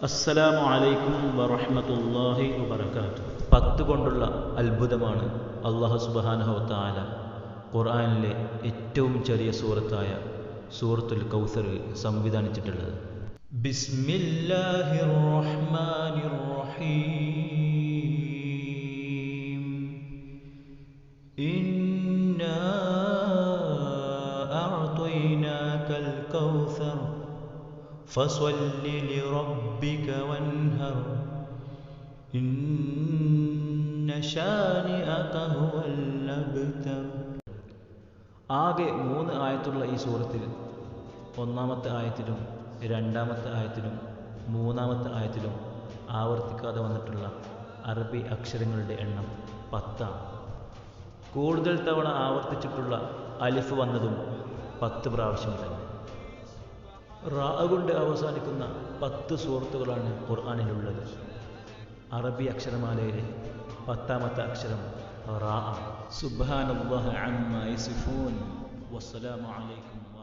അസ്സലാമു അലൈക്കും വറഹ്മത്തുള്ളാഹി വബറകാത്തു പത്ത് കൊണ്ടുള്ള അത്ഭുതമാണ് അള്ളാഹു സുബ്ഹാനഹു വതആല ഖുർആനിലെ ഏറ്റവും ചെറിയ സൂറത്തായ സൂറത്തുൽ കൗസറിൽ സംവിധാനിച്ചിട്ടുള്ളത് ബിസ്മില്ലാഹിർ റഹ്മാനിർ റഹീം ഇന്നാ അഅ്തൈനാകൽ കൗസർ فصل لربك وانهر إن شانئك هو الأبتر ആകെ മൂന്ന് ആയത്തുള്ള ഈ സൂറത്തിൽ ഒന്നാമത്തെ ആയത്തിലും രണ്ടാമത്തെ ആയത്തിലും മൂന്നാമത്തെ ആയത്തിലും ആവർത്തിക്കാതെ വന്നിട്ടുള്ള അറബി അക്ഷരങ്ങളുടെ എണ്ണം പത്താണ് കൂടുതൽ തവണ ആവർത്തിച്ചിട്ടുള്ള അലിഫ് വന്നതും പത്ത് പ്രാവശ്യം തന്നെ റാ കൊണ്ട് അവസാനിക്കുന്ന പത്ത് സുഹൃത്തുക്കളാണ് ഖുർആാനിലുള്ളത്. അറബി അക്ഷരമാലയിലെ പത്താമത്തെ അക്ഷരം റാ സുബ്ഹാനല്ലാഹി അമ്മാ വസ്സലാമു അലൈക്കും